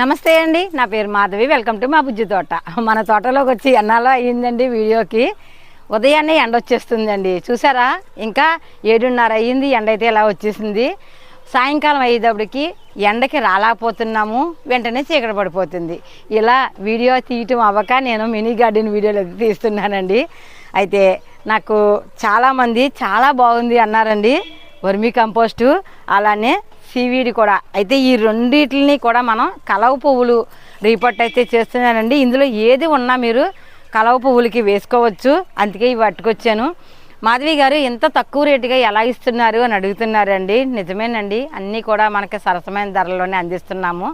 నమస్తే అండి. నా పేరు మాధవి. వెల్కమ్ టు మా బుజ్జి తోట. మన తోటలోకి వచ్చి ఎన్నాలో అయ్యిందండి వీడియోకి. ఉదయాన్నే ఎండ వచ్చేస్తుందండి. చూసారా? ఇంకా ఏడున్నర అయ్యింది. ఎండ అయితే ఇలా వచ్చేసింది? సాయంకాలం అయ్యేటప్పటికి ఎండకి రాలేకపోతున్నాము. వెంటనే చీకటి పడిపోతుంది. ఇలా వీడియో తీయటం అవ్వక నేను మినీ గార్డెన్ వీడియోలు తీస్తున్నానండి. అయితే నాకు చాలామంది చాలా బాగుంది అన్నారండి. వర్మీ కంపోస్టు అలానే సీవీడి కూడా. అయితే ఈ రెండింటిని కూడా మనం కలవ పువ్వులు రీపోర్ట్ అయితే చేస్తున్నానండి. ఇందులో ఏది ఉన్నా మీరు కలవ పువ్వులకి వేసుకోవచ్చు. అందుకే ఇవి పట్టుకొచ్చాను. మాధవి గారు ఎంత తక్కువ రేటుగా ఎలా ఇస్తున్నారు అని అడుగుతున్నారండి. నిజమేనండి. అన్నీ కూడా మనకి సరసమైన ధరలోనే అందిస్తున్నాము.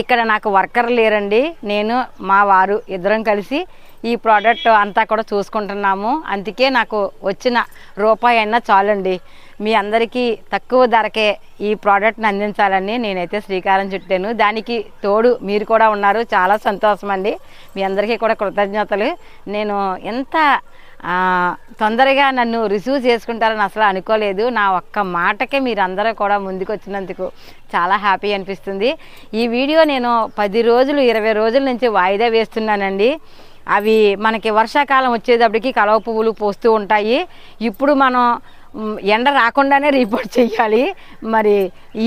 ఇక్కడ నాకు వర్కర్ లేరండి. నేను మా వారు ఇద్దరం కలిసి ఈ ప్రోడక్ట్ అంతా కూడా చూసుకుంటున్నాము. అందుకే నాకు వచ్చిన రూపాయి అయినా చాలండి. మీ అందరికీ తక్కువ ధరకే ఈ ప్రోడక్ట్ని అందించాలని నేనైతే శ్రీకారం చుట్టాను. దానికి తోడు మీరు కూడా ఉన్నారు. చాలా సంతోషం అండి మీ అందరికీ కూడా కృతజ్ఞతలు. నేను ఎంత తొందరగా నన్ను రిసీవ్ చేసుకుంటారని అసలు అనుకోలేదు. నా ఒక్క మాటకే మీరు అందరూ కూడా ముందుకు వచ్చినందుకు చాలా హ్యాపీ అనిపిస్తుంది. ఈ వీడియో నేను పది రోజులు ఇరవై రోజుల నుంచి వాయిదా వేస్తున్నానండి. అవి మనకి వర్షాకాలం వచ్చేటప్పటికి కలవ పువ్వులు పోస్తూ ఉంటాయి. ఇప్పుడు మనం ఎండ రాకుండానే రిపోర్ట్ చేయాలి మరి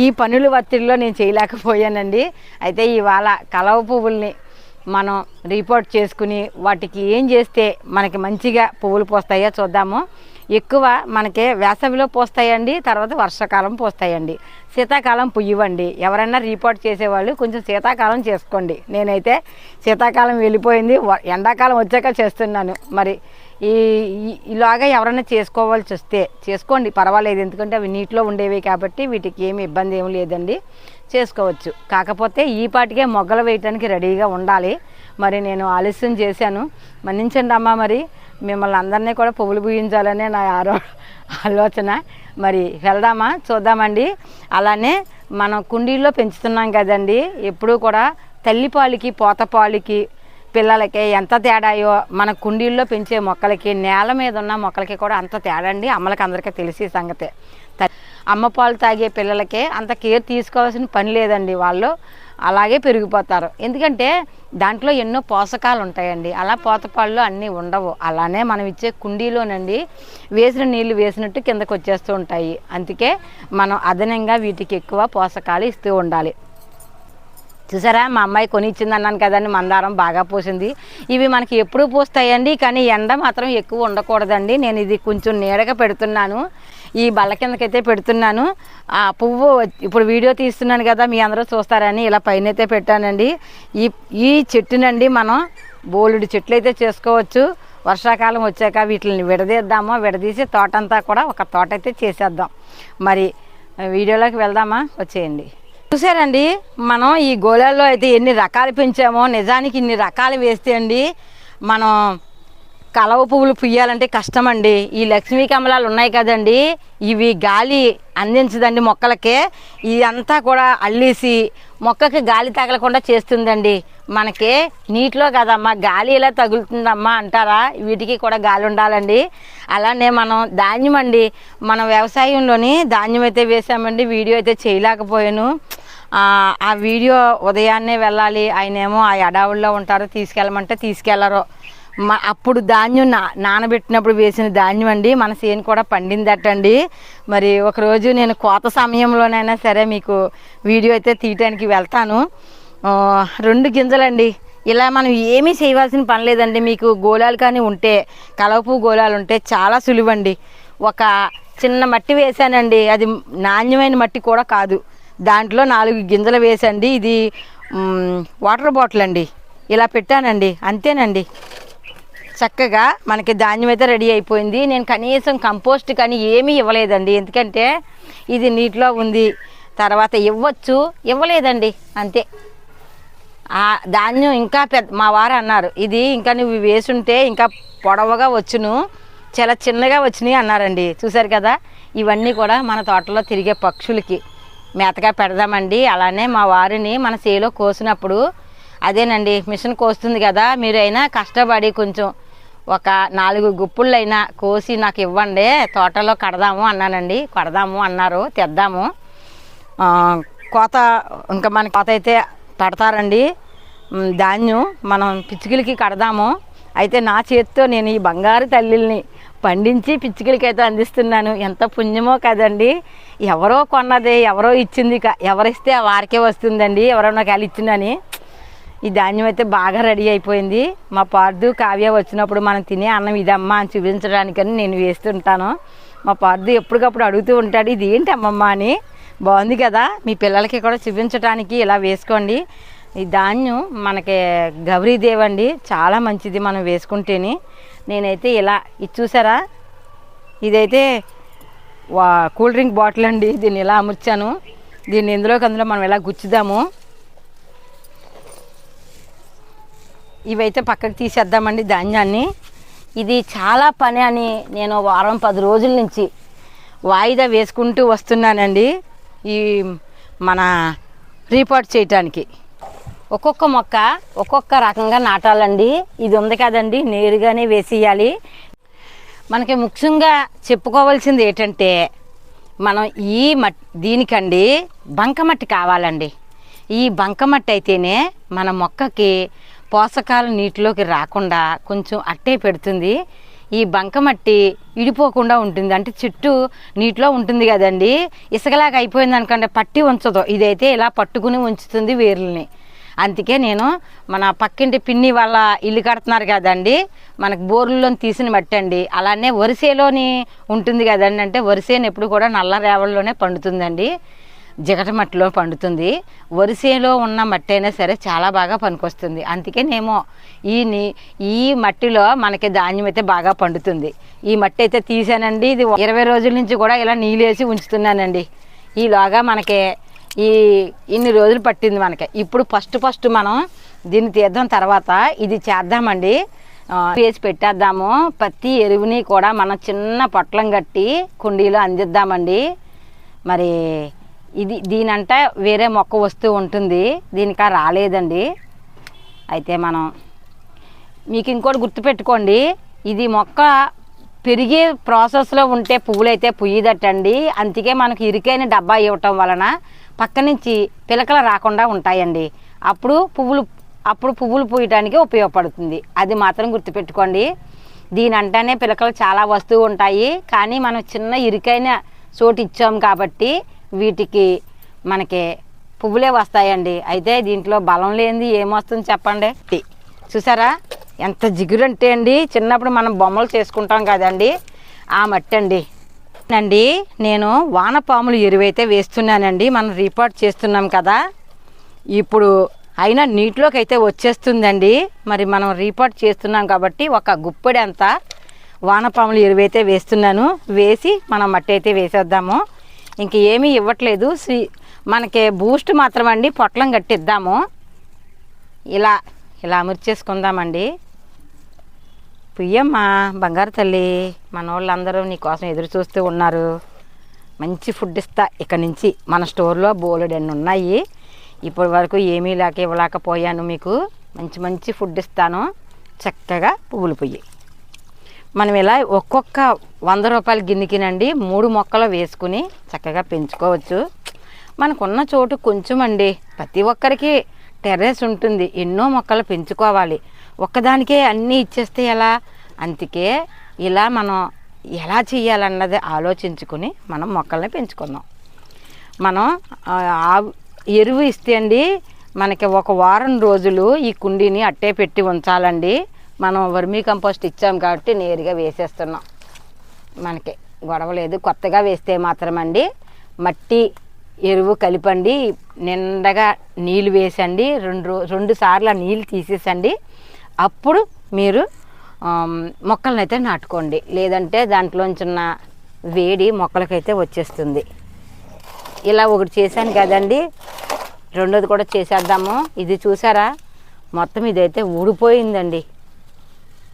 ఈ పనుల ఒత్తిడిలో నేను చేయలేకపోయానండి. అయితే ఇవాళ కలవ పువ్వుల్ని మనం రిపోర్ట్ చేసుకుని వాటికి ఏం చేస్తే మనకి మంచిగా పువ్వులు పోస్తాయో చూద్దాము. ఎక్కువ మనకి వేసవిలో పోస్తాయండి తర్వాత వర్షాకాలం పోస్తాయండి. శీతాకాలం పుయ్యవండి. ఎవరైనా రిపోర్ట్ చేసేవాళ్ళు కొంచెం శీతాకాలం చేసుకోండి. నేనైతే శీతాకాలం వెళ్ళిపోయింది ఎండాకాలం వచ్చాక చేస్తున్నాను. మరి ఈ ఇలాగా ఎవరైనా చేసుకోవాల్సి వస్తే చేసుకోండి పర్వాలేదు ఎందుకంటే అవి నీటిలో ఉండేవి కాబట్టి వీటికి ఏమి ఇబ్బంది ఏమి లేదండి. చేసుకోవచ్చు. కాకపోతే ఈ పాటికే మొగ్గలు వేయటానికి రెడీగా ఉండాలి. మరి నేను ఆలస్యం చేశాను. మన్నించండి అమ్మా మరి. మిమ్మల్ని అందరినీ కూడా పువ్వులు పూయించాలనే నా ఆరో ఆలోచన. మరి వెళ్దామా? చూద్దామండి. అలానే మనం కుండీల్లో పెంచుతున్నాం కదండి. ఎప్పుడూ కూడా తల్లిపాలకి పోతపాలకి పిల్లలకి ఎంత తేడాయో మన కుండీల్లో పెంచే మొక్కలకి నేల మీద ఉన్న మొక్కలకి కూడా అంత తేడా అండి అమ్మలకి అందరికీ తెలిసి సంగతే. అమ్మ పాలు తాగే పిల్లలకే అంత కేర్ తీసుకోవాల్సిన పని లేదండి వాళ్ళు. అలాగే పెరిగిపోతారు. ఎందుకంటే దాంట్లో ఎన్నో పోషకాలు ఉంటాయండి. అలా పోతపాళ్ళు అన్నీ ఉండవు. అలానే మనం ఇచ్చే కుండీలోనండి వేసిన నీళ్ళు వేసినట్టు కిందకు వచ్చేస్తూ ఉంటాయి. అందుకే మనం అదనంగా వీటికి ఎక్కువ పోషకాలు ఇస్తూ ఉండాలి. చూసారా? మా అమ్మాయి కొని ఇచ్చింది అన్నాను కదండి మందారం బాగా పూసింది. ఇవి మనకి ఎప్పుడు పూస్తాయండి కానీ ఎండ మాత్రం ఎక్కువ ఉండకూడదండి. నేను ఇది కొంచెం నీడగా పెడుతున్నాను. ఈ బల్ల కిందకైతే పెడుతున్నాను. ఆ పువ్వు ఇప్పుడు వీడియో తీస్తున్నాను కదా మీ అందరూ చూస్తారని ఇలా పైన అయితే పెట్టానండి. ఈ ఈ చెట్టునండి మనం బోలుడు చెట్లు అయితే చేసుకోవచ్చు. వర్షాకాలం వచ్చాక వీటిని విడదీద్దామో? విడదీసి తోటంతా కూడా ఒక తోట అయితే చేసేద్దాం. మరి వీడియోలోకి వెళ్దామా? వచ్చేయండి. చూసారండి మనం ఈ గోళాల్లో అయితే ఎన్ని రకాలు పెంచామో నిజానికి ఇన్ని రకాలు వేస్తే అండి మనం కలవ పువ్వులు పుయ్యాలంటే కష్టమండి. ఈ లక్ష్మీ కమలాలు ఉన్నాయి కదండి ఇవి గాలి అందించదండి మొక్కలకే. ఇదంతా కూడా అల్లేసి మొక్కకి గాలి తగలకుండా చేస్తుందండి. మనకి నీటిలో కదమ్మా గాలి ఇలా తగులుతుందమ్మా అంటారా? వీటికి కూడా గాలి ఉండాలండి. అలానే మనం ధాన్యం అండి. మన వ్యవసాయంలోని ధాన్యం అయితే వేసామండి వీడియో అయితే చేయలేకపోయాను. ఆ, వీడియో ఉదయాన్నే వెళ్ళాలి ఆయనేమో ఆ అడావుల్లో ఉంటారు తీసుకెళ్ళమంటే తీసుకెళ్ళరు అప్పుడు ధాన్యం నా నానబెట్టినప్పుడు వేసిన ధాన్యం అండి. మన సేను కూడా పండిందటండి. మరి ఒకరోజు నేను కోత సమయంలోనైనా సరే మీకు వీడియో అయితే తీయటానికి వెళ్తాను. రెండు గింజలండి. ఇలా మనం ఏమీ చేయవలసిన పని లేదండి. మీకు గోళాలు కానీ ఉంటే కలవపు గోళాలు ఉంటే చాలా సులువండి. ఒక చిన్న మట్టి వేసానండి అది నాణ్యమైన మట్టి కూడా కాదు. దాంట్లో నాలుగు గింజలు వేసండి. ఇది వాటర్ బాటిల్ అండి. ఇలా పెట్టానండి. అంతేనండి. చక్కగా మనకి ధాన్యం అయితే రెడీ అయిపోయింది. నేను కనీసం కంపోస్ట్ కానీ ఏమీ ఇవ్వలేదండి. ఎందుకంటే ఇది నీటిలో ఉంది. తర్వాత ఇవ్వచ్చు. ఇవ్వలేదండి. అంతే. ధాన్యం ఇంకా పెద్ద మా వారు అన్నారు ఇది ఇంకా నువ్వు వేసుంటే ఇంకా పొడవుగా వచ్చును చాలా చిన్నగా వచ్చినాయి అన్నారండి. చూసారు కదా ఇవన్నీ కూడా మన తోటలో తిరిగే పక్షులకి. మేతగా పెడదామండి. అలానే మా వారిని మన చేలో కోసినప్పుడు అదేనండి మిషన్ కోస్తుంది కదా మీరైనా కష్టపడి కొంచెం ఒక నాలుగు గుప్పుళ్ళైనా కోసి నాకు ఇవ్వండి తోటలో కడదాము అన్నానండి. కడదాము అన్నారు తెద్దాము. కోత ఇంకా మన కోత అయితే పెడతారండి. ధాన్యం మనం పిచ్చుకలకి కడదాము. అయితే నా చేతితో నేను ఈ బంగారు తల్లిల్ని పండించి పిచ్చుకలకి అయితే అందిస్తున్నాను. ఎంత పుణ్యమో కదండి. ఎవరో కొన్నదే ఎవరో ఇచ్చింది ఎవరిస్తే వారికే వస్తుందండి. ఎవరో నాకు వాళ్ళు ఇచ్చిందని. ఈ ధాన్యం అయితే బాగా రెడీ అయిపోయింది. మా పార్దు కావ్య వచ్చినప్పుడు మనం తినే అన్నం ఇదమ్మా అని చూపించడానికని నేను వేస్తుంటాను. మా పార్దు ఎప్పటికప్పుడు అడుగుతూ ఉంటాడు ఇది ఏంటి అమ్మమ్మ అని. బాగుంది కదా. మీ పిల్లలకి కూడా చూపించడానికి ఇలా వేసుకోండి. ఈ ధాన్యం మనకి గౌరీదేవి అండి. చాలా మంచిది మనం వేసుకుంటేనే. నేనైతే ఇలా ఇది చూసారా? ఇదైతే వా కూల్ డ్రింక్ బాటిల్ అండి. దీన్ని ఇలా అమర్చాను. దీన్ని ఇందులోకి అందులో మనం ఇలా గుచ్చుదాము. ఇవైతే పక్కకు తీసేద్దామండి ధాన్యాన్ని. ఇది చాలా పని అని నేను వారం పది రోజుల నుంచి వాయిదా వేసుకుంటూ వస్తున్నానండి. ఈ మన రీపోర్ట్ చేయటానికి. ఒక్కొక్క మొక్క ఒక్కొక్క రకంగా నాటాలండి. ఇది ఉంది కదండి నేరుగానే వేసేయాలి. మనకి ముఖ్యంగా చెప్పుకోవాల్సింది ఏంటంటే మనం ఈ మట్ దీనికండి బంకమట్టి కావాలండి. ఈ బంకమట్టి అయితేనే మన మొక్కకి పోషకాలు నీటిలోకి రాకుండా కొంచెం అట్టే పెడుతుంది. ఈ బంకమట్టి ఇడిపోకుండా ఉంటుంది. అంటే చెట్టు నీటిలో ఉంటుంది కదండి. ఇసుకలాగా అయిపోయింది అనుకోండి పట్టి ఉంచదు. ఇదైతే ఇలా పట్టుకుని ఉంచుతుంది వేర్లని. అందుకే నేను మన పక్కింటి పిన్ని వాళ్ళ ఇల్లు కడుతున్నారు కదండి. మనకు బోర్లలో తీసిన మట్టి అండి. అలానే వరిసేలోని ఉంటుంది కదండి. అంటే వరిసేని ఎప్పుడు కూడా నల్ల రేవల్లోనే పండుతుందండి. జిగట మట్టిలో పండుతుంది. వరిసేలో ఉన్న మట్టి అయినా సరే చాలా బాగా పనికొస్తుంది. అందుకేనేమో ఈ ఈ మట్టిలో మనకి ధాన్యం అయితే బాగా పండుతుంది. ఈ మట్టి అయితే తీసానండి. ఇది ఇరవై రోజుల నుంచి కూడా ఇలా నీళ్ళేసి ఉంచుతున్నానండి. ఈలోగా మనకి ఈ ఇన్ని రోజులు పట్టింది మనకి. ఇప్పుడు ఫస్ట్ ఫస్ట్ మనం దీన్ని తీద్దాం తర్వాత ఇది చేద్దామండి. వేసి పెట్టేద్దాము. పత్తి ఎరువుని కూడా మనం చిన్న పొట్లం కట్టి కుండీలో అందిద్దామండి. మరి ఇది దీనంట వేరే మొక్క వస్తూ ఉంటుంది. దీనికి రాలేదండి. అయితే మనం మీకు ఇంకోటి గుర్తుపెట్టుకోండి. ఇది మొక్క పెరిగే ప్రాసెస్లో ఉంటే పువ్వులు అయితే పుయ్యదటండి. అందుకే మనకు ఇరుకైన డబ్బా ఇవ్వటం వలన పక్క నుంచి పిలకలు రాకుండా ఉంటాయండి. అప్పుడు పువ్వులు అప్పుడు పువ్వులు పూయటానికి ఉపయోగపడుతుంది. అది మాత్రం గుర్తుపెట్టుకోండి. దీని అంటేనే పిలకలు చాలా వస్తూ ఉంటాయి. కానీ మనం చిన్న ఇరుకైన చోటు ఇచ్చాం కాబట్టి వీటికి మనకి పువ్వులే వస్తాయండి. అయితే దీంట్లో బలం లేనిది ఏమొస్తుంది చెప్పండి. చూసారా? ఎంత జిగురు అంటే అండి. చిన్నప్పుడు మనం బొమ్మలు చేసుకుంటాం కదండి. ఆ మట్టి అండి అండి నేను వానపాములు ఎరువైతే వేస్తున్నానండి. మనం రిపోర్ట్ చేస్తున్నాం కదా. ఇప్పుడు అయినా నీటిలోకి అయితే వచ్చేస్తుందండి. మరి మనం రిపోర్ట్ చేస్తున్నాం కాబట్టి ఒక గుప్పెడి అంత వానపాములు ఎరువైతే వేస్తున్నాను. వేసి మనం మట్టి అయితే వేసేద్దాము. ఇంక ఏమీ ఇవ్వట్లేదు. శ్రీ మనకి బూస్ట్ మాత్రం అండి పొట్లం కట్టిద్దాము ఇలా ఇలా అమర్చేసుకుందామండి పుయ్యమ్మా బంగారు తల్లి మన వాళ్ళందరూ నీకోసం ఎదురు చూస్తూ ఉన్నారు. మంచి ఫుడ్ ఇస్తా. ఇక్కడి నుంచి మన స్టోర్లో బోలెడు ఎన్ని ఉన్నాయి. ఇప్పటి వరకు ఏమీ లేక ఇవ్వలేకపోయాను మీకు. మంచి మంచి ఫుడ్ ఇస్తాను. చక్కగా పువ్వులు పొయ్యి. మనం ఇలా ఒక్కొక్క వంద రూపాయల గిన్నెకినండి మూడు మొక్కలు వేసుకుని చక్కగా పెంచుకోవచ్చు. మనకున్న చోటు కొంచెం అండి ప్రతి ఒక్కరికి టెర్రస్ ఉంటుంది. ఎన్నో మొక్కలు పెంచుకోవాలి. ఒక్కదానికే అన్నీ ఇచ్చేస్తే ఎలా? అందుకే ఇలా మనం ఎలా చేయాలన్నది ఆలోచించుకుని మనం మొక్కల్ని పెంచుకుందాం. మనం ఆ, ఎరువు ఇస్తే అండి మనకి ఒక వారం రోజులు ఈ కుండీని అట్టే పెట్టి ఉంచాలండి. మనం వర్మీ కంపోస్ట్ ఇచ్చాం కాబట్టి నేరుగా వేసేస్తున్నాం. మనకి గొడవ లేదు. కొత్తగా వేస్తే మాత్రమండి మట్టి ఎరువు కలిపండి నిండగా నీళ్ళు వేసండి రెండు రెండు సార్లు ఆ నీళ్ళు తీసేసండి. అప్పుడు మీరు మొక్కలనైతే మొక్కలను అయితే నాటుకోండి. లేదంటే దాంట్లోంచి ఉన్న వేడి మొక్కలకైతే వచ్చేస్తుంది. ఇలా ఒకటి చేశాను కదండి. రెండోది కూడా చేసేద్దాము. ఇది చూసారా? మొత్తం ఇదైతే ఊడిపోయిందండి.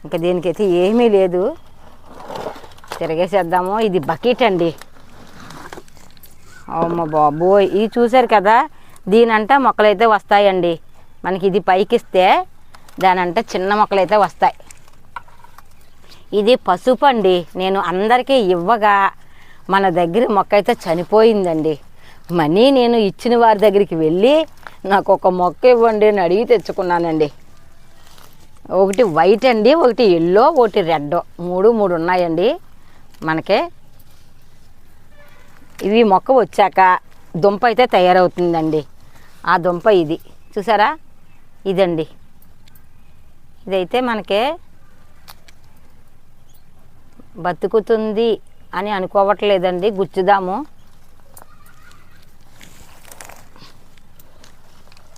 ఇంకా దీనికైతే ఏమీ లేదు. తిరగేసేద్దాము. ఇది బకెట్ అండి. అమ్మ బాబోయ్. ఇది చూశారు కదా? దీనంట మొక్కలైతే వస్తాయండి. మనకి ఇది పైకిస్తే దానంట చిన్న మొక్కలైతే వస్తాయి. ఇది పసుపు అండి. నేను అందరికీ ఇవ్వగా మన దగ్గర మొక్క అయితే చనిపోయిందండి. మనీ నేను ఇచ్చిన వారి దగ్గరికి వెళ్ళి నాకు ఒక మొక్క ఇవ్వండి అని అడిగి తెచ్చుకున్నానండి. ఒకటి వైట్ అండి ఒకటి ఎల్లో ఒకటి రెడ్. మూడు మూడు ఉన్నాయండి మనకి. ఇవి మొక్క వచ్చాక దుంప అయితే తయారవుతుందండి. ఆ దుంప ఇది. చూసారా? ఇదండి. ఇదైతే మనకే బతుకుతుంది అని అనుకోవట్లేదండి. గుచ్చుదాము.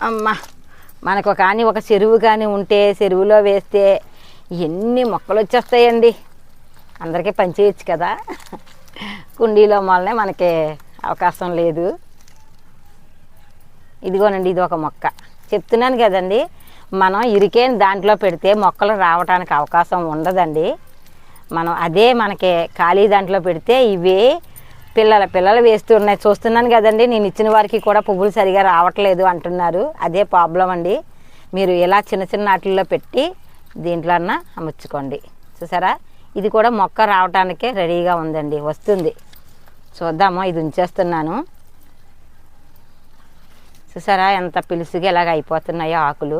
అమ్మా! మనకు కానీ ఒక చెరువు కానీ ఉంటే చెరువులో వేస్తే ఎన్ని మొక్కలు వచ్చేస్తాయండి. అందరికీ పనిచేయచ్చు కదా. కుండీలో మొలనే మనకి అవకాశం లేదు. ఇదిగోనండి ఇది ఒక మొక్క. చెప్తున్నాను కదండి మనం ఇరికేని దాంట్లో పెడితే మొక్కలు రావడానికి అవకాశం ఉండదండి. మనం అదే మనకి ఖాళీ దాంట్లో పెడితే ఇవే పిల్లల పిల్లలు వేస్తున్నాయి. చూస్తున్నాను కదండి నేను ఇచ్చిన వారికి కూడా పువ్వులు సరిగా రావట్లేదు అంటున్నారు. అదే ప్రాబ్లం అండి. మీరు ఇలా చిన్న చిన్న వాటిల్లో పెట్టి దీంట్లో అన్న అమర్చుకోండి. చూసారా? ఇది కూడా మొక్క రావటానికే రెడీగా ఉందండి. వస్తుంది. చూద్దాము ఇది ఉంచేస్తున్నాను. చూసారా? ఎంత పిలుసుగా ఇలాగ అయిపోతున్నాయో ఆకులు.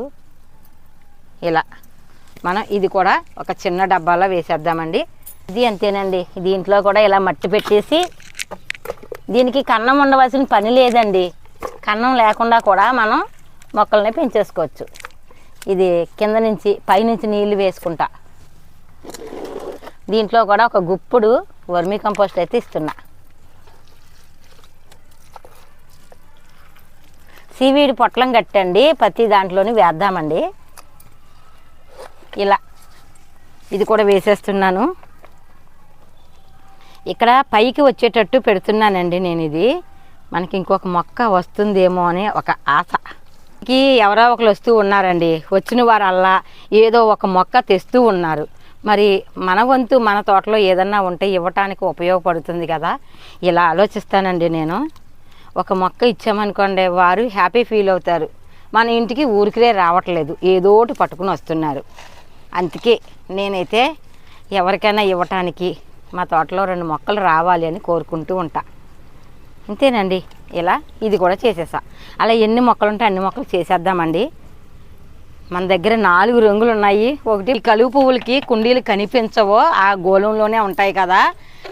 ఇలా. మనం ఇది కూడా ఒక చిన్న డబ్బాలో వేసేద్దామండి. ఇది అంతేనండి. దీంట్లో కూడా ఇలా మట్టి పెట్టేసి దీనికి కన్నం ఉండవలసిన పని లేదండి. కన్నం లేకుండా కూడా మనం మొక్కల్ని పెంచేసుకోవచ్చు. ఇది కింద నుంచి పైనుంచి నీళ్ళు వేసుకుంటా. దీంట్లో కూడా ఒక గుప్పుడు వర్మీ కంపోస్ట్ అయితే ఇస్తున్నా. సీవీడి పొట్లం కట్టండి ప్రతి దాంట్లోని వేద్దామండి. ఇలా. ఇది కూడా వేసేస్తున్నాను. ఇక్కడ పైకి వచ్చేటట్టు పెడుతున్నానండి నేను ఇది మనకి ఇంకొక మొక్క వస్తుందేమో అని ఒక ఆశ. కి ఎవరో ఒకరు వస్తూ ఉన్నారండి. వచ్చిన వారల్లా ఏదో ఒక మొక్క తెస్తూ ఉన్నారు. మరి మన వంతు మన తోటలో ఏదన్నా ఉంటే ఇవ్వటానికి ఉపయోగపడుతుంది కదా? ఇలా ఆలోచిస్తానండి నేను. ఒక మొక్క ఇచ్చామనుకోండి వారు హ్యాపీ ఫీల్ అవుతారు. మన ఇంటికి ఊరికిరే రావట్లేదు. ఏదోటి పట్టుకుని వస్తున్నారు. అందుకే నేనైతే ఎవరికైనా ఇవ్వటానికి మా తోటలో రెండు మొక్కలు రావాలి అని కోరుకుంటూ ఉంటా. అంతేనండి ఇలా ఇది కూడా చేసేసా. అలా ఎన్ని మొక్కలు ఉంటే అన్ని మొక్కలు చేసేద్దామండి. మన దగ్గర నాలుగు రంగులు ఉన్నాయి ఒకటి కలుపు పువ్వులకి కుండీలు కనిపించవో ఆ గోళంలోనే ఉంటాయి కదా.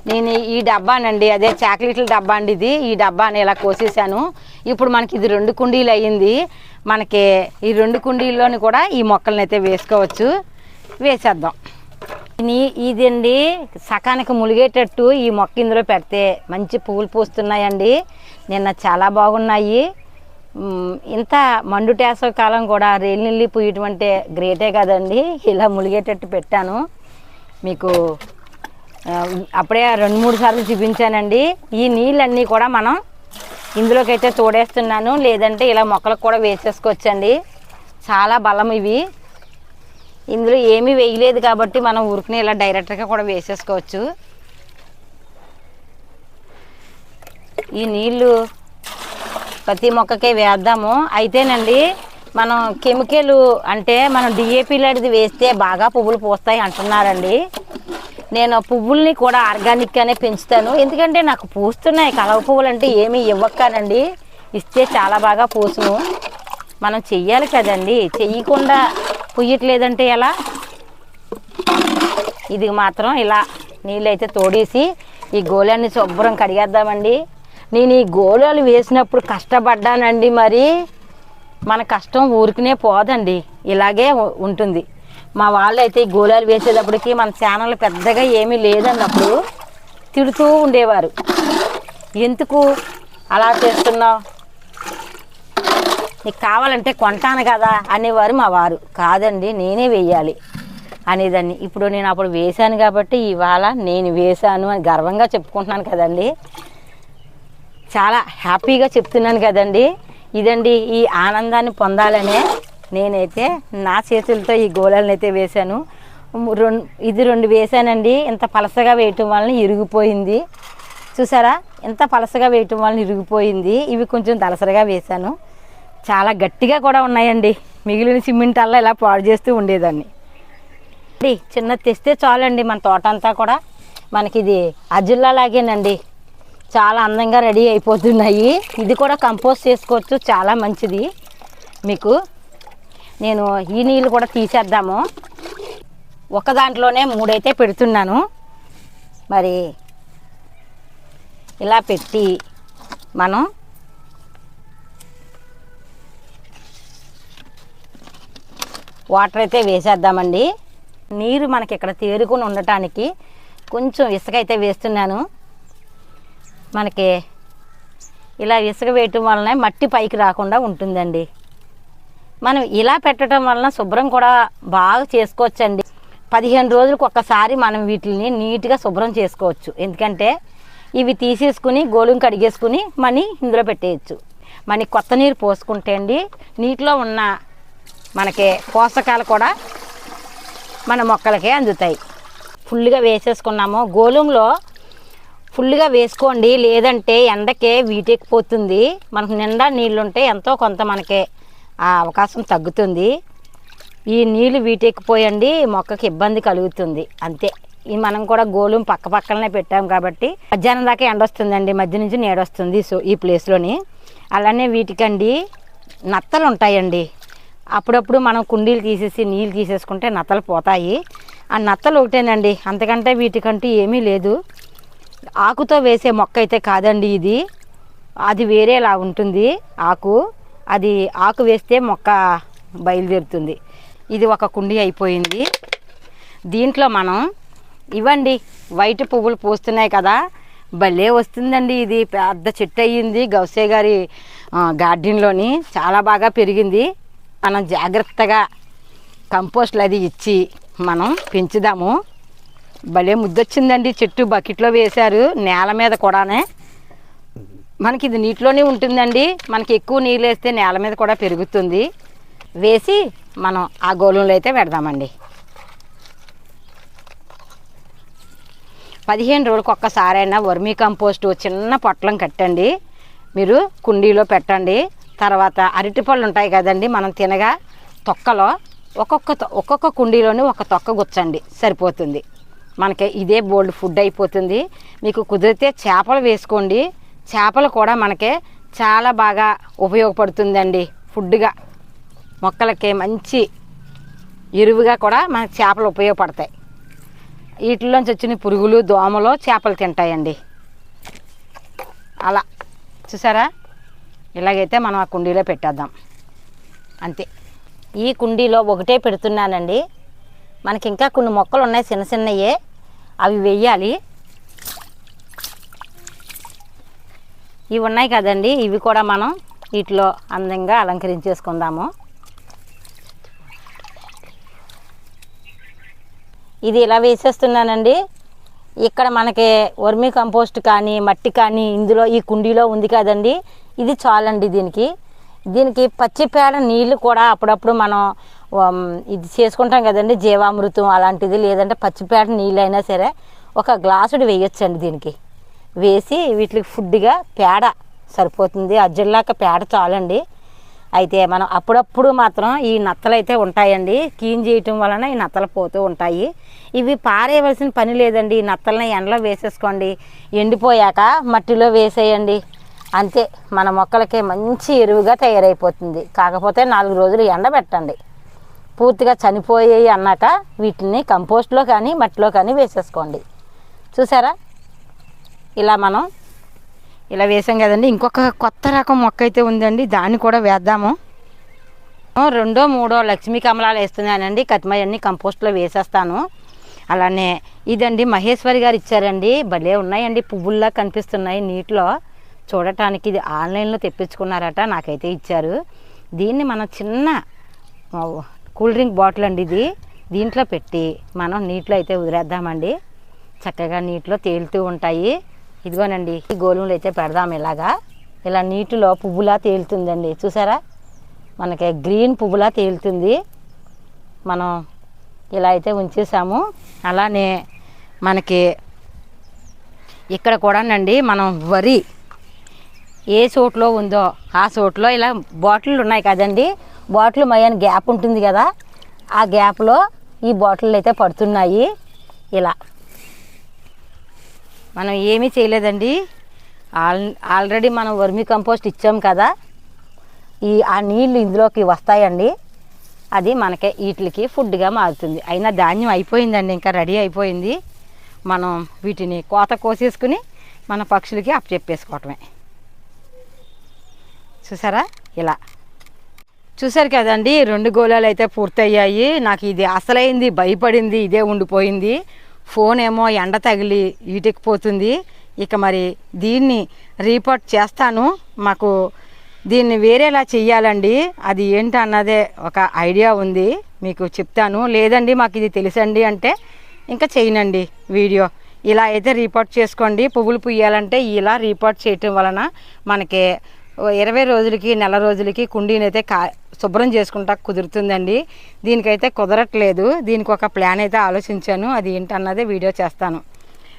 నేను ఈ డబ్బానండి అదే చాక్లెట్ల డబ్బా అండి ఇది. ఈ డబ్బాని ఇలా కోసేసాను ఇప్పుడు మనకి ఇది రెండు కుండీలు అయ్యింది. మనకి ఈ రెండు కుండీల్లోని కూడా ఈ మొక్కలను అయితే వేసుకోవచ్చు. వేసేద్దాం. ఇదండి సకానికి ములిగేటట్టు ఈ మొక్క ఇందులో పెడితే మంచి పువ్వులు పూస్తున్నాయండి. నిన్న చాలా బాగున్నాయి. ఇంత మండు టేసవ కాలం కూడా రేలు నీళ్ళు పూయటం అంటే గ్రేటే కదండి. ఇలా ములిగేటట్టు పెట్టాను. మీకు అప్పుడే రెండు మూడు సార్లు చూపించానండి. ఈ నీళ్ళన్నీ కూడా మనం ఇందులోకి అయితే తోడేస్తున్నాను. లేదంటే ఇలా మొక్కలకు కూడా వేసేసుకోవచ్చండి. చాలా బలం ఇవి. ఇందులో ఏమీ వేయలేదు కాబట్టి మనం ఉరుకుని ఇలా డైరెక్ట్గా కూడా వేసేసుకోవచ్చు. ఈ నీళ్ళు ప్రతి మొక్కకే వేద్దాము. అయితేనండి మనం కెమికల్ అంటే మనం డిఏపి లాంటిది వేస్తే బాగా పువ్వులు పూస్తాయి అంటున్నారండి. నేను పువ్వుల్ని కూడా ఆర్గానిక్గానే పెంచుతాను. ఎందుకంటే నాకు పూస్తున్నాయి కలవ పువ్వులు అంటే ఏమీ ఇవ్వక్కనండి. ఇస్తే చాలా బాగా పూసును. మనం చెయ్యాలి కదండి. చెయ్యకుండా పుయ్యట్లేదంటే ఎలా? ఇది మాత్రం ఇలా నీళ్ళైతే తోడేసి ఈ గోళాన్ని శుభ్రం కడిగేద్దామండి. నేను ఈ గోళాలు వేసినప్పుడు కష్టపడ్డానండి మరి. మన కష్టం ఊరికనే పోదండి. ఇలాగే ఉంటుంది. మా వాళ్ళు అయితే ఈ గోళాలు వేసేటప్పటికి మన ఛానల్ పెద్దగా ఏమీ లేదన్నప్పుడు తిడుతూ ఉండేవారు. ఎందుకు అలా చేస్తున్నావు? నీకు కావాలంటే కొంటాను కదా అనేవారు మా వారు. కాదండి నేనే వేయాలి అనేదాన్ని. ఇప్పుడు నేను అప్పుడు వేశాను కాబట్టి ఇవాళ నేను వేశాను అని గర్వంగా చెప్పుకుంటున్నాను కదండి. చాలా హ్యాపీగా చెప్తున్నాను కదండి. ఇదండి ఈ ఆనందాన్ని పొందాలనే నేనైతే నా చేతులతో ఈ గోళాలను అయితే వేశాను. రెండు ఇది రెండు వేశానండి. ఇంత పలసగా వేయటం వలన ఇరిగిపోయింది. చూసారా? ఇంత పలసగా వేయటం వలన ఇరిగిపోయింది. ఇవి కొంచెం దలసరగా వేశాను. చాలా గట్టిగా కూడా ఉన్నాయండి. మిగిలిన సిమెంట్ అల్లా ఇలా పాడు చేస్తూ ఉండేదాన్ని. అండి చిన్నది తెస్తే చాలండి మన తోట అంతా కూడా. మనకి ఇది అజుల్లా లాగేనండి. చాలా అందంగా రెడీ అయిపోతున్నాయి. ఇది కూడా కంపోస్ట్ చేసుకోవచ్చు చాలా మంచిది. మీకు నేను ఈ నీళ్ళు కూడా తీసేద్దాము. ఒక దాంట్లోనే మూడైతే పెడుతున్నాను. మరి ఇలా పెట్టి మనం వాటర్ అయితే వేసేద్దామండి. నీరు మనకి ఇక్కడ తేరుకుని ఉండటానికి కొంచెం ఇసుక అయితే వేస్తున్నాను. మనకి ఇలా ఇసుక వేయటం వలన మట్టి పైకి రాకుండా ఉంటుందండి. మనం ఇలా పెట్టడం వలన శుభ్రం కూడా బాగా చేసుకోవచ్చండి. పదిహేను రోజులకు ఒక్కసారి మనం వీటిని నీట్గా శుభ్రం చేసుకోవచ్చు. ఎందుకంటే ఇవి తీసేసుకుని గోళం కడిగేసుకుని మనీ ఇందులో పెట్టేయచ్చు. మనీ కొత్త నీరు పోసుకుంటే అండి నీటిలో ఉన్న మనకి పోషకాలు కూడా మన మొక్కలకే అందుతాయి. ఫుల్గా వేసేసుకున్నాము. గోళంలో ఫుల్గా వేసుకోండి. లేదంటే ఎండకే వీటెక్కిపోతుంది. మనకు నిండా నీళ్ళు ఉంటే ఎంతో కొంత మనకి ఆ అవకాశం తగ్గుతుంది. ఈ నీళ్ళు వీటెక్కిపోయండి. మొక్కకి ఇబ్బంది కలుగుతుంది. అంతే. ఈ మనం కూడా గోళం పక్క పక్కనే పెట్టాం కాబట్టి మధ్యాహ్నం దాకా ఎండ వస్తుందండి. మధ్య నుంచి నీడ వస్తుంది. సో ఈ ప్లేస్లోని అలానే వీటికండి. నత్తలు ఉంటాయండి అప్పుడప్పుడు మనం కుండీలు తీసేసి నీళ్ళు తీసేసుకుంటే నత్తలు పోతాయి. ఆ నత్తలు ఒకటేనండి. అంతకంటే వీటికంటూ ఏమీ లేదు. ఆకుతో వేసే మొక్క అయితే కాదండి ఇది. అది వేరేలా ఉంటుంది ఆకు. అది ఆకు వేస్తే మొక్క బయలుదేరుతుంది. ఇది ఒక కుండీ అయిపోయింది. దీంట్లో మనం ఇవ్వండి వైట్ పువ్వులు పూస్తున్నాయి కదా. భలే వస్తుందండి ఇది. పెద్ద చెట్టు అయ్యింది గౌసే గారి గార్డెన్లోని. చాలా బాగా పెరిగింది. మనం జాగ్రత్తగా కంపోస్ట్లు అది ఇచ్చి మనం పెంచుదాము. భలే ముద్దొచ్చిందండి చెట్టు బకెట్లో వేశారు నేల మీద కూడానే. మనకి ఇది నీటిలోనే ఉంటుందండి. మనకి ఎక్కువ నీళ్ళు వేస్తే నేల మీద కూడా పెరుగుతుంది. వేసి మనం ఆ గోళంలో అయితే పెడదామండి. పదిహేను రోజులకు ఒక్కసారైనా వర్మీ కంపోస్ట్ చిన్న పొట్లం కట్టండి. మీరు కుండీలో పెట్టండి. తర్వాత అరటిపళ్ళు ఉంటాయి కదండి మనం తినగా తొక్కలో ఒక్కొక్క ఒక్కొక్క కుండీలోని ఒక తొక్క గుచ్చండి సరిపోతుంది. మనకి ఇదే బోల్డ్ ఫుడ్ అయిపోతుంది. మీకు కుదిరితే చేపలు వేసుకోండి. చేపలు కూడా మనకి చాలా బాగా ఉపయోగపడుతుందండి ఫుడ్గా. మొక్కలకి మంచి ఎరువుగా కూడా మనకి చేపలు ఉపయోగపడతాయి. వీటిలోంచి వచ్చిన పురుగులు దోమలు చేపలు తింటాయండి. అలా. చూసారా? ఇలాగైతే మనం ఆ కుండీలో పెట్టేద్దాం. అంతే. ఈ కుండీలో ఒకటే పెడుతున్నానండి. మనకి ఇంకా కొన్ని మొక్కలు ఉన్నాయి చిన్న చిన్నయే. అవి వెయ్యాలి. ఇవి ఉన్నాయి కదండి. ఇవి కూడా మనం వీటిలో అందంగా అలంకరించేసుకుందాము. ఇది ఇలా వేసేస్తున్నానండి. ఇక్కడ మనకి వర్మీ కంపోస్ట్ కానీ మట్టి కానీ ఇందులో ఈ కుండీలో ఉంది కదండి. ఇది చాలండి దీనికి. దీనికి పచ్చిపేడ నీళ్ళు కూడా అప్పుడప్పుడు మనం ఇది చేసుకుంటాం కదండి జీవామృతం అలాంటిది లేదంటే పచ్చిపేడ నీళ్ళు అయినా సరే ఒక గ్లాసుడు వేయొచ్చండి దీనికి. వేసి వీటికి ఫుడ్గా పేడ సరిపోతుంది. అజ్జల్లాక పేడ చాలండి. అయితే మనం అప్పుడప్పుడు మాత్రం ఈ నత్తలు అయితే ఉంటాయండి. క్లీన్ చేయటం వలన ఈ నత్తలు పోతూ ఉంటాయి. ఇవి పారేయవలసిన పని లేదండి. ఈ నత్తలని ఎండలో వేసేసుకోండి. ఎండిపోయాక మట్టిలో వేసేయండి. అంతే. మన మొక్కలకి మంచి ఎరువుగా తయారైపోతుంది. కాకపోతే నాలుగు రోజులు ఎండబెట్టండి. పూర్తిగా చనిపోయాయి అన్నాక వీటిని కంపోస్ట్లో కానీ మట్టిలో కానీ వేసేసుకోండి. చూసారా? ఇలా మనం ఇలా వేసాం కదండి. ఇంకొక కొత్త రకం మొక్క అయితే ఉందండి. దాన్ని కూడా వేద్దాము. రెండో మూడో లక్ష్మీ కమలాలు వేస్తున్నానండి. కతిమయన్ని కంపోస్ట్లో వేసేస్తాను. అలానే ఇదండి మహేశ్వరి గారు ఇచ్చారండి. భలే ఉన్నాయండి. పువ్వుల్లా కనిపిస్తున్నాయి నీటిలో. చూడటానికి ఇది ఆన్లైన్లో తెప్పించుకున్నారట నాకైతే ఇచ్చారు. దీన్ని మనం చిన్న కూల్ డ్రింక్ బాటిల్ అండి ఇది. దీంట్లో పెట్టి మనం నీటిలో అయితే వదిలేద్దామండి. చక్కగా నీటిలో తేలుతూ ఉంటాయి. ఇదిగోనండి ఈ గోళంలో అయితే పెడదాం ఇలాగా. ఇలా నీటిలో పువ్వులా తేలుతుందండి. చూసారా? మనకి గ్రీన్ పువ్వులా తేలుతుంది. మనం ఇలా అయితే ఉంచేసాము. అలానే మనకి ఇక్కడ కూడానండి మనం వరి ఏ చోట్లో ఉందో ఆ చోట్లో ఇలా బాటిల్ ఉన్నాయి కదండి. బాటిల్ మయ్యాని గ్యాప్ ఉంటుంది కదా ఆ గ్యాప్లో ఈ బాటిల్ అయితే పడుతున్నాయి. ఇలా. మనం ఏమీ చేయలేదండి. ఆల్ ఆల్రెడీ మనం వర్మి కంపోస్ట్ ఇచ్చాం కదా. ఈ ఆ నీళ్ళు ఇందులోకి వస్తాయండి. అది మనకి వీటికి ఫుడ్గా మారుతుంది. అయినా ధాన్యం అయిపోయిందండి ఇంకా రెడీ అయిపోయింది. మనం వీటిని కోత కోసేసుకుని మన పక్షులకి అప్పచెప్పేసుకోవటమే చూసారా? ఇలా. చూసారు కదండి రెండు గోళాలు అయితే పూర్తయ్యాయి. నాకు ఇది అసలైంది భయపడింది ఇదే ఉండిపోయింది. ఫోన్ ఏమో ఎండ తగిలి ఈటెక్కిపోతుంది ఇక మరి దీన్ని రీపోర్ట్ చేస్తాను. మాకు దీన్ని వేరేలా చెయ్యాలండి. అది ఏంటి అన్నదే ఒక ఐడియా ఉంది. మీకు చెప్తాను. లేదండి మాకు ఇది తెలుసండి అంటే ఇంకా చేయనండి వీడియో. ఇలా అయితే రిపోర్ట్ చేసుకోండి. పువ్వులు పుయ్యాలంటే ఇలా రిపోర్ట్ చేయటం వలన మనకి ఇరవై రోజులకి నెల రోజులకి కుండీని అయితే కా శుభ్రం చేసుకుంటా కుదురుతుందండి. దీనికైతే కుదరట్లేదు. దీనికి ఒక ప్లాన్ అయితే ఆలోచించాను. అది ఏంటన్నదే వీడియో చేస్తాను.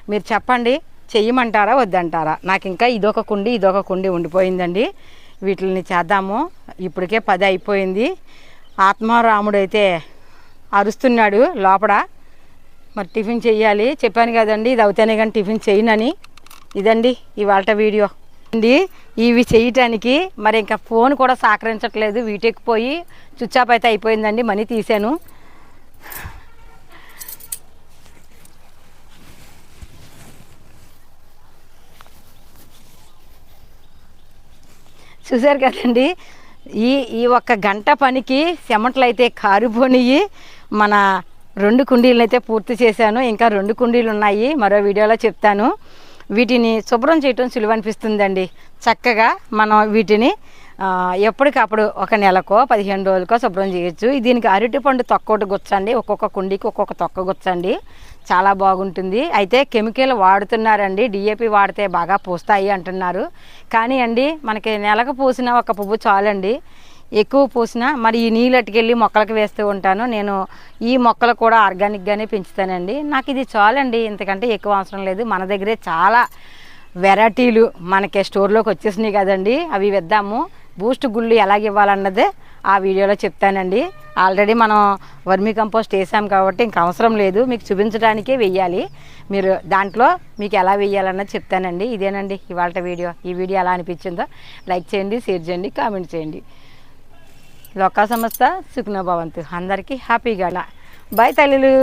మీరు చెప్పండి. చెయ్యమంటారా వద్దంటారా? నాకు ఇంకా ఇదొక కుండి ఇదొక కుండి ఉండిపోయిందండి. వీటిని చేద్దాము. ఇప్పటికే పది అయిపోయింది. ఆత్మారాముడు అయితే అరుస్తున్నాడు లోపల. మరి టిఫిన్ చెయ్యాలి. చెప్పాను కదండి ఇది అవుతానే కానీ టిఫిన్ చేయనని ఇదండి ఇవాళ వీడియో. అండి ఇవి చేయటానికి మరి ఇంకా ఫోన్ కూడా సహకరించట్లేదు. వీటికి పోయి స్విచ్ ఆఫ్ అయితే అయిపోయిందండి. మనీ తీసాను చూశారు కదండి. ఈ ఈ ఒక్క గంట పనికి చెమటలు అయితే కారిపోనియి మన రెండు కుండీలను అయితే పూర్తి చేశాను. ఇంకా రెండు కుండీలు ఉన్నాయి మరో వీడియోలో చెప్తాను. వీటిని శుభ్రం చేయటం సులువు అనిపిస్తుందండి చక్కగా మనం వీటిని ఎప్పటికప్పుడు ఒక నెలకో పదిహేను రోజులకో శుభ్రం చేయొచ్చు. దీనికి అరటి పండు తొక్క ఒకటి గుచ్చండి. ఒక్కొక్క కుండీకి ఒక్కొక్క తొక్క గుచ్చండి. చాలా బాగుంటుంది. అయితే కెమికల్ వాడుతున్నారండి. డిఏపి వాడితే బాగా పూస్తాయి అంటున్నారు. కానీ అండి మనకి నెలకు పూసిన ఒక పువ్వు చాలండి. ఎక్కువ పూసినా మరి ఈ నీళ్ళు అట్టుకెళ్ళి మొక్కలకు వేస్తూ ఉంటాను. నేను ఈ మొక్కలు కూడా ఆర్గానిక్గానే పెంచుతానండి. నాకు ఇది చాలండి. ఇంతకంటే ఎక్కువ అవసరం లేదు. మన దగ్గరే చాలా వెరైటీలు మనకి స్టోర్లోకి వచ్చేసినాయి కదండి. అవి వేద్దాము. బూస్ట్ గుళ్ళు ఎలాగ ఇవ్వాలన్నదే ఆ వీడియోలో చెప్తానండి. ఆల్రెడీ మనం వర్మీ కంపోస్ట్ వేసాం కాబట్టి ఇంక అవసరం లేదు. మీకు చూపించడానికే వెయ్యాలి. మీరు దాంట్లో మీకు ఎలా వెయ్యాలన్నది చెప్తానండి. ఇదేనండి ఇవాళ వీడియో. ఈ వీడియో ఎలా అనిపించిందో లైక్ చేయండి షేర్ చేయండి కామెంట్ చేయండి. లోకా సంస్థ సుఖ్నభవంతు అందరికీ హ్యాపీగా బాయ్ తల్లిలు.